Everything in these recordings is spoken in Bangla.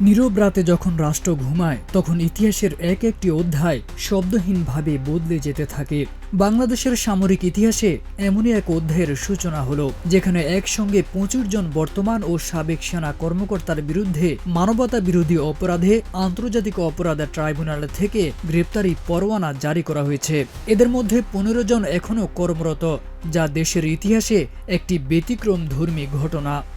নীরব রাতে যখন রাষ্ট্র ঘুমায়, তখন ইতিহাসের এক একটি অধ্যায় শব্দহীনভাবে বদলে যেতে থাকে। বাংলাদেশের সামরিক ইতিহাসে এমনই এক অধ্যায়ের সূচনা হলো, যেখানে একসঙ্গে পঁচিশ জন বর্তমান ও সাবেক সেনা কর্মকর্তার বিরুদ্ধে মানবতা বিরোধী অপরাধে আন্তর্জাতিক অপরাধ ট্রাইব্যুনাল থেকে গ্রেপ্তারি পরোয়ানা জারি করা হয়েছে। এদের মধ্যে পনেরো জন এখনও কর্মরত, যা দেশের ইতিহাসে একটি ব্যতিক্রম ধর্মী ঘটনা।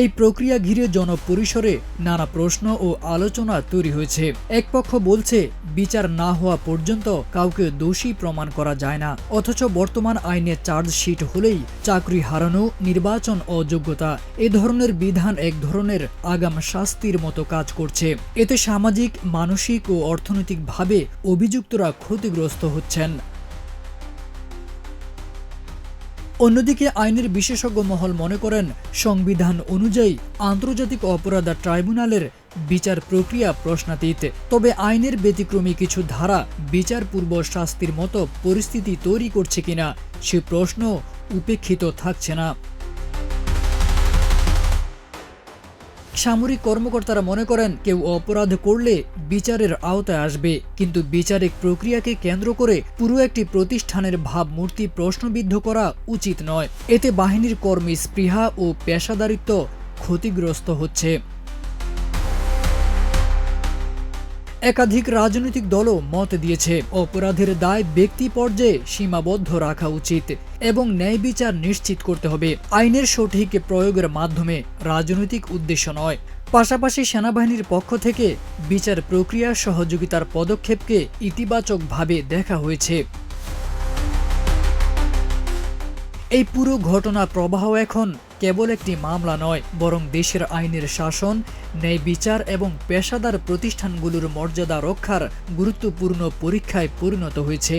এই প্রক্রিয়া ঘিরে জনপরিসরে নানা প্রশ্ন ও আলোচনা তৈরি হয়েছে। এক পক্ষ বলছে, বিচার না হওয়া পর্যন্ত কাউকে দোষী প্রমাণ করা যায় না, অথচ বর্তমান আইনে চার্জশিট হলেই চাকরি হারানো, নির্বাচন অযোগ্যতা, এ ধরনের বিধান এক ধরনের আগাম শাস্তির মতো কাজ করছে। এতে সামাজিক, মানসিক ও অর্থনৈতিকভাবে অভিযুক্তরা ক্ষতিগ্রস্ত হচ্ছেন। অন্যদিকে আইনের বিশেষজ্ঞ মহল মনে করেন, সংবিধান অনুযায়ী আন্তর্জাতিক অপরাধ ট্রাইব্যুনালের বিচার প্রক্রিয়া প্রশ্নাতীত। তবে আইনের ব্যতিক্রমী কিছু ধারা বিচারপূর্ব শাস্তির মতো পরিস্থিতি তৈরি করছে কিনা, সে প্রশ্ন উপেক্ষিত থাকছে না। সামরিক কর্মকর্তারা মনে করেন কেউ অপরাধ করলে বিচারের আওতায় আসবে, কিন্তু বিচারিক প্রক্রিয়াকে কেন্দ্র করে পুরো একটি প্রতিষ্ঠানের ভাবমূর্তি প্রশ্নবিদ্ধ করা উচিত নয়। এতে বাহিনীর কর্মী স্পৃহা ও পেশাদারিত্ব ক্ষতিগ্রস্ত হচ্ছে। একাধিক রাজনৈতিক দলও মত দিয়েছে। অপরাধের দায় ব্যক্তি পর্যায়ে সীমাবদ্ধ রাখা উচিত এবং ন্যায় বিচার নিশ্চিত করতে হবে। আইনের সঠিক প্রয়োগের মাধ্যমে রাজনৈতিক উদ্দেশ্য নয়। পাশাপাশি সেনাবাহিনীর পক্ষ থেকে বিচার প্রক্রিয়া সহযোগিতার পদক্ষেপকে ইতিবাচকভাবে দেখা হয়েছে। এই পুরো ঘটনা প্রবাহ এখন কেবল একটি মামলা নয়, বরং দেশের আইনের শাসন, ন্যায় বিচার এবং পেশাদার প্রতিষ্ঠানগুলোর মর্যাদা রক্ষার গুরুত্বপূর্ণ পরীক্ষায় পরিণত হয়েছে.